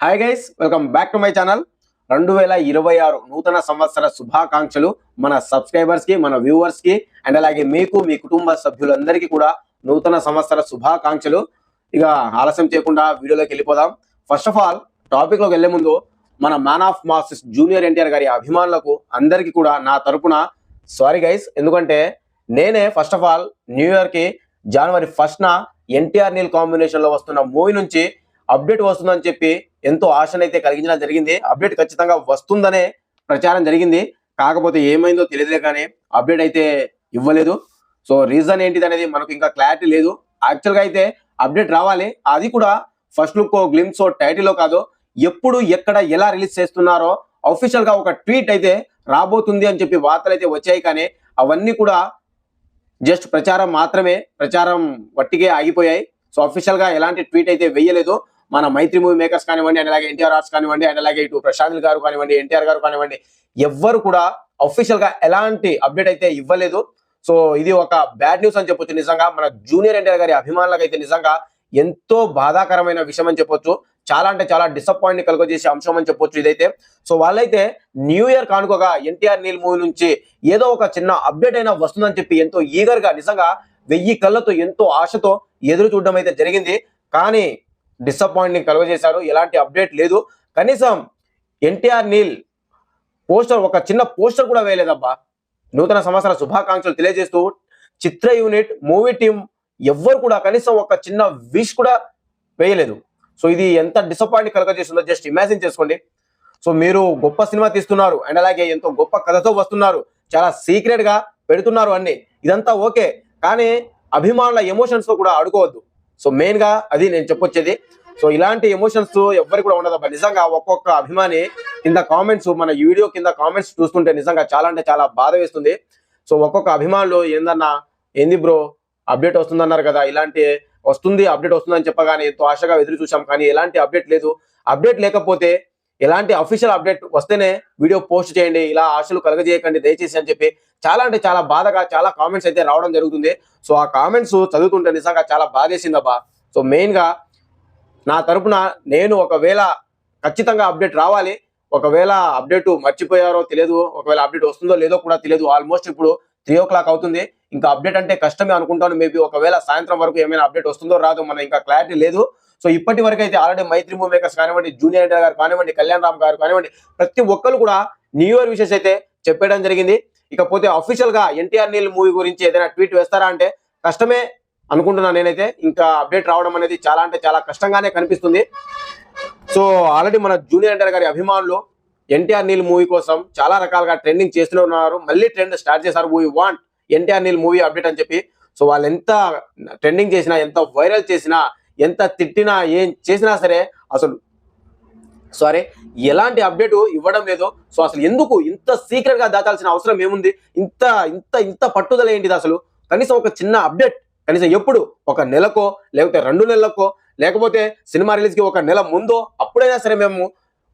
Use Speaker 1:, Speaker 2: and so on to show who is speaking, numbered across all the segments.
Speaker 1: Hi guys welcome back to my channel రెండు వేల ఇరవై ఆరు నూతన సంవత్సర శుభాకాంక్షలు మన సబ్స్క్రైబర్స్కి మన వ్యూవర్స్కి అండ్ అలాగే మీకు మీ కుటుంబ సభ్యులందరికీ కూడా నూతన సంవత్సర శుభాకాంక్షలు. ఇక ఆలస్యం చేయకుండా వీడియోలోకి వెళ్ళిపోదాం. ఫస్ట్ ఆఫ్ ఆల్ టాపిక్లోకి వెళ్ళే ముందు మన man of masters junior NTR గారి అభిమానులకు అందరికీ కూడా నా తరపున సారీ గైస్ ఎందుకంటే నేనే ఫస్ట్ ఆఫ్ ఆల్ న్యూ ఇయర్కి జనవరి ఫస్ట్న ఎన్టీఆర్ నీల్ కాంబినేషన్లో వస్తున్న మూవీ నుంచి అప్డేట్ వస్తుందని చెప్పి ఎంతో ఆశనైతే కలిగించడం జరిగింది. అప్డేట్ ఖచ్చితంగా వస్తుందనే ప్రచారం జరిగింది. కాకపోతే ఏమైందో తెలియదులే కానీ అప్డేట్ అయితే ఇవ్వలేదు. సో రీజన్ ఏంటిది అనేది మనకు ఇంకా క్లారిటీ లేదు. యాక్చువల్గా అయితే అప్డేట్ రావాలి. అది కూడా ఫస్ట్ లుక్ గ్లిమ్స్ టైటిల్లో కాదు. ఎప్పుడు ఎక్కడ ఎలా రిలీజ్ చేస్తున్నారో అఫీషియల్గా ఒక ట్వీట్ అయితే రాబోతుంది అని చెప్పి వార్తలు అయితే వచ్చాయి. కానీ అవన్నీ కూడా జస్ట్ ప్రచారం మాత్రమే ప్రచారం వట్టిగే ఆగిపోయాయి. సో అఫీషియల్గా ఎలాంటి ట్వీట్ అయితే వెయ్యలేదు మన మైత్రి మూవీ మేకర్స్ కానివ్వండి అండ్ అలాగే ఎన్టీఆర్ ఆర్ట్స్ కానివ్వండి అండ్ అలాగే ఇటు ప్రశాంత్ గారు కానివ్వండి ఎన్టీఆర్ గారు కానివ్వండి ఎవ్వరు కూడా అఫీషియల్గా ఎలాంటి అప్డేట్ అయితే ఇవ్వలేదు. సో ఇది ఒక బ్యాడ్ న్యూస్ అని చెప్పొచ్చు నిజంగా. మన జూనియర్ ఎన్టీఆర్ గారి అభిమానులకు అయితే నిజంగా ఎంతో బాధాకరమైన విషయం అని చెప్పొచ్చు. చాలా అంటే చాలా డిసప్పాయింట్ కలుగజేసే అంశం అని చెప్పొచ్చు ఇదైతే. సో వాళ్ళైతే న్యూ ఇయర్ కానుకోగా ఎన్టీఆర్ నీల్ మూవీ నుంచి ఏదో ఒక చిన్న అప్డేట్ అయినా వస్తుందని చెప్పి ఎంతో ఈగర్గా నిజంగా వెయ్యి కళ్ళతో ఎంతో ఆశతో ఎదురు చూడడం అయితే జరిగింది. కానీ డిసప్పాయింట్ కలుగజేశారు. ఎలాంటి అప్డేట్ లేదు. కనీసం ఎన్టీఆర్ నీల్ పోస్టర్ ఒక చిన్న పోస్టర్ కూడా వేయలేదబ్బా. నూతన సంవత్సర శుభాకాంక్షలు తెలియజేస్తూ చిత్ర యూనిట్ మూవీ టీం ఎవ్వరు కూడా కనీసం ఒక చిన్న విష్ కూడా వేయలేదు. సో ఇది ఎంత డిసప్పాయింట్ కలగజేస్తుందో జస్ట్ ఇమాజిన్ చేసుకోండి. సో మీరు గొప్ప సినిమా తీస్తున్నారు అండ్ అలాగే ఎంతో గొప్ప కథతో వస్తున్నారు. చాలా సీక్రెట్గా పెడుతున్నారు అన్ని. ఇదంతా ఓకే. కానీ అభిమానుల ఎమోషన్స్తో కూడా ఆడుకోవద్దు. సో మెయిన్గా అది నేను చెప్పొచ్చేది. సో ఇలాంటి ఎమోషన్స్ ఎవ్వరికి కూడా ఉండదు. నిజంగా ఒక్కొక్క అభిమాని కింద కామెంట్స్ మన వీడియో కింద కామెంట్స్ చూస్తుంటే నిజంగా చాలా అంటే చాలా బాధ వేస్తుంది. సో ఒక్కొక్క అభిమానులు ఏందన్నా ఏంది బ్రో అప్డేట్ వస్తుందన్నారు కదా ఇలాంటి వస్తుంది అప్డేట్ వస్తుందని చెప్పగానే ఎంతో ఆశగా ఎదురు చూసాం కానీ ఎలాంటి అప్డేట్ లేదు. అప్డేట్ లేకపోతే ఎలాంటి అఫీషియల్ అప్డేట్ వస్తేనే వీడియో పోస్ట్ చేయండి ఇలా ఆశలు కలగజేయకండి దయచేసి అని చెప్పి చాలా అంటే చాలా బాధగా చాలా కామెంట్స్ అయితే రావడం జరుగుతుంది. సో ఆ కామెంట్స్ చదువుతుంటే నిజంగా చాలా బాధేసిందబ్బా. సో మెయిన్గా నా తరపున నేను ఒకవేళ ఖచ్చితంగా అప్డేట్ రావాలి ఒకవేళ అప్డేట్ మర్చిపోయారో తెలియదు ఒకవేళ అప్డేట్ వస్తుందో లేదో కూడా తెలియదు. ఆల్మోస్ట్ ఇప్పుడు త్రీ ఓ క్లాక్ అవుతుంది. ఇంకా అప్డేట్ అంటే కష్టమే అనుకుంటాను. మేబీ ఒకవేళ సాయంత్రం వరకు ఏమైనా అప్డేట్ వస్తుందో రాదో మన ఇంకా క్లారిటీ లేదు. సో ఇప్పటి వరకు అయితే ఆల్రెడీ మైత్రి మూవీ మేకర్స్ కానివ్వండి జూనియర్ ఎన్టీఆర్ గారు కానివ్వండి కళ్యాణ్ రామ్ గారు కానివ్వండి ప్రతి ఒక్కరు కూడా న్యూ ఇయర్ విషెస్ అయితే చెప్పేయడం జరిగింది. ఇకపోతే అఫీషియల్గా ఎన్టీఆర్ నీల్ మూవీ గురించి ఏదైనా ట్వీట్ వేస్తారా అంటే కష్టమే అనుకుంటున్నాను నేనైతే. ఇంకా అప్డేట్ రావడం అనేది చాలా అంటే చాలా కష్టంగానే కనిపిస్తుంది. సో ఆల్రెడీ మన జూనియర్ ఎన్టీఆర్ గారి అభిమానులు ఎన్టీఆర్ నీల్ మూవీ కోసం చాలా రకాలుగా ట్రెండింగ్ చేస్తూనే ఉన్నారు. మళ్ళీ ట్రెండ్ స్టార్ట్ చేశారు. We want NTR Neel movie update అని చెప్పి. సో వాళ్ళు ఎంత ట్రెండింగ్ చేసినా ఎంత వైరల్ చేసినా ఎంత తిట్టినా ఏం చేసినా సరే అసలు సారీ ఎలాంటి అప్డేట్ ఇవ్వడం లేదు. సో అసలు ఎందుకు ఇంత సీక్రెట్గా దాచాల్సిన అవసరం ఏముంది? ఇంత ఇంత ఇంత పట్టుదల ఏంటిది అసలు? కనీసం ఒక చిన్న అప్డేట్ కనీసం ఎప్పుడు? ఒక నెలకో లేకపోతే రెండు నెలలకో లేకపోతే సినిమా రిలీజ్కి ఒక నెల ముందో అప్పుడైనా సరే మేము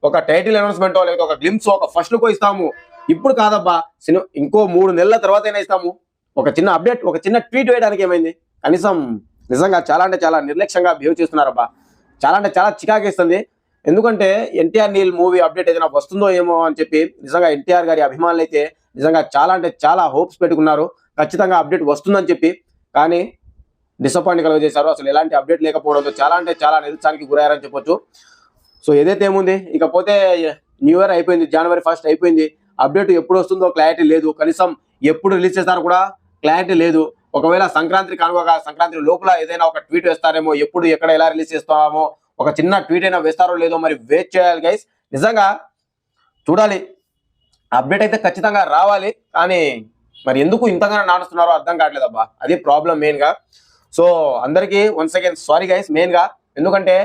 Speaker 1: ఒక టైటిల్ అనౌన్స్మెంటో లేకపోతే ఒక గ్లిమ్స్ ఒక ఫస్ట్ లుకో ఇస్తాము. ఇప్పుడు కాదబ్బా సినిమా ఇంకో మూడు నెలల తర్వాత అయినా ఇస్తాము. ఒక చిన్న అప్డేట్ ఒక చిన్న ట్వీట్ వేయడానికి ఏమైంది? కనీసం నిజంగా చాలా అంటే చాలా నిర్లక్ష్యంగా బిహేవ్ చేస్తున్నారబ్బా. చాలా అంటే చాలా చికాకేస్తుంది. ఎందుకంటే ఎన్టీఆర్ నీల్ మూవీ అప్డేట్ ఏదైనా వస్తుందో ఏమో అని చెప్పి నిజంగా ఎన్టీఆర్ గారి అభిమానులు అయితే నిజంగా చాలా అంటే చాలా హోప్స్ పెట్టుకున్నారు. ఖచ్చితంగా అప్డేట్ వస్తుందని చెప్పి. కానీ డిసప్పాయింట్ కలుగజేశారు అసలు ఎలాంటి అప్డేట్ లేకపోవడంతో చాలా అంటే చాలా నిరుత్సానికి గురయ్యారని చెప్పొచ్చు. సో ఏదైతే ఏముంది ఇకపోతే న్యూ ఇయర్ అయిపోయింది జనవరి ఫస్ట్ అయిపోయింది. అప్డేట్ ఎప్పుడు వస్తుందో క్లారిటీ లేదు. కనీసం ఎప్పుడు రిలీజ్ చేస్తారో కూడా క్లారిటీ లేదు. ఒకవేళ సంక్రాంతి కానుక సంక్రాంతి లోపల ఏదైనా ఒక ట్వీట్ వేస్తారేమో ఎప్పుడు ఎక్కడ ఎలా రిలీజ్ చేస్తామో ఒక చిన్న ట్వీట్ అయినా వేస్తారో లేదో మరి వెయిట్ చేయాలి గైస్ నిజంగా చూడాలి. అప్డేట్ అయితే ఖచ్చితంగా రావాలి. కానీ మరి ఎందుకు ఇంతగానో నానుస్తున్నారో అర్థం కావట్లేదు అబ్బా. అది ప్రాబ్లం మెయిన్గా సో అందరికీ వన్స్ అగైన్ సారీ గైస్ మెయిన్గా ఎందుకంటే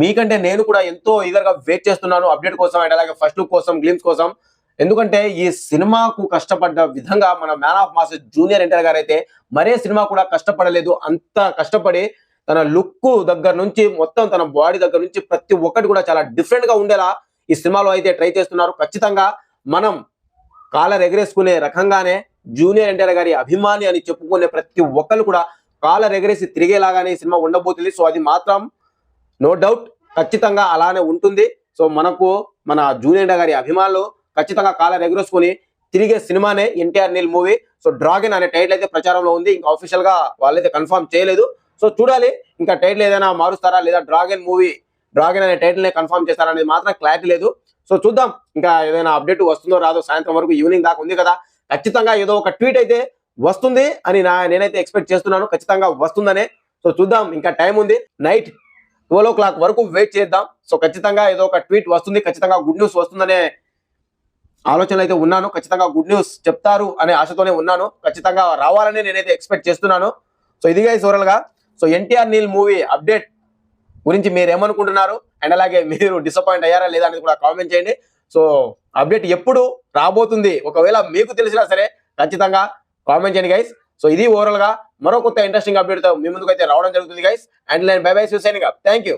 Speaker 1: మీకంటే నేను కూడా ఎంతో ఈగర్గా వెయిట్ చేస్తున్నాను అప్డేట్ కోసం అండ్ అలాగే ఫస్ట్ లుక్ కోసం గ్లిమ్స్ కోసం. ఎందుకంటే ఈ సినిమాకు కష్టపడ్డ విధంగా మన man of mass junior NTR గారు అయితే మరే సినిమా కూడా కష్టపడలేదు. అంత కష్టపడి తన లుక్ దగ్గర నుంచి మొత్తం తన బాడీ దగ్గర నుంచి ప్రతి ఒక్కటి కూడా చాలా డిఫరెంట్గా ఉండేలా ఈ సినిమాలో అయితే ట్రై చేస్తున్నారు. ఖచ్చితంగా మనం కాలర్ ఎగరేసుకునే రకంగానే జూనియర్ ఎన్టీఆర్ గారి అభిమాని అని చెప్పుకునే ప్రతి ఒక్కరు కూడా కాలర్ ఎగరేసి తిరిగేలాగానే ఈ సినిమా ఉండబోతుంది. సో అది మాత్రం నో డౌట్ ఖచ్చితంగా అలానే ఉంటుంది. సో మనకు మన జూనియర్ గారి అభిమానులు ఖచ్చితంగా కాలర్ ఎగురేసుకుని తిరిగే సినిమానే NTR Neel movie. So dragon అనే టైటిల్ అయితే ప్రచారంలో ఉంది. ఇంకా అఫీషియల్గా వాళ్ళైతే కన్ఫర్మ్ చేయలేదు. సో చూడాలి. ఇంకా టైటిల్ ఏదైనా మారుస్తారా లేదా డ్రాగన్ మూవీ డ్రాగన్ అనే టైటిల్ నే కన్ఫర్మ్ చేస్తారా అనేది మాత్రం క్లారిటీ లేదు. సో చూద్దాం. ఇంకా ఏదైనా అప్డేట్ వస్తుందో రాదో సాయంత్రం వరకు ఈవినింగ్ దాకా ఉంది కదా. ఖచ్చితంగా ఏదో ఒక ట్వీట్ అయితే వస్తుంది అని నా నేనైతే ఎక్స్పెక్ట్ చేస్తున్నాను. ఖచ్చితంగా వస్తుందనే. సో చూద్దాం. ఇంకా టైం ఉంది. నైట్ ట్వెల్వ్ ఓ క్లాక్ వరకు వెయిట్ చేద్దాం. సో ఖచ్చితంగా ఏదో ఒక ట్వీట్ వస్తుంది. ఖచ్చితంగా గుడ్ న్యూస్ వస్తుందనే ఆలోచనలు అయితే ఉన్నాను ఖచ్చితంగా గుడ్ న్యూస్ చెప్తారు అనే ఆశతోనే ఉన్నాను. ఖచ్చితంగా రావాలని నేనైతే ఎక్స్పెక్ట్ చేస్తున్నాను. సో ఇదిగా సోరల్గా గా. So NTR Neel movie update గురించి మీరు ఏమనుకుంటున్నారు? అండ్ అలాగే మీరు డిసప్పాయింట్ అయ్యారా లేదా అనేది కూడా కామెంట్ చేయండి. సో అప్డేట్ ఎప్పుడు రాబోతుంది? ఒకవేళ మీకు తెలిసినా సరే ఖచ్చితంగా కామెంట్ చేయండి గైస్ సో ఇది ఓవరాల్గా మరో కొత్త ఇంట్రెస్టింగ్ అప్డేట్తో మీ ముందుకు అయితే రావడం జరుగుతుంది గైస్ అండ్ నేను bye bye signing thank you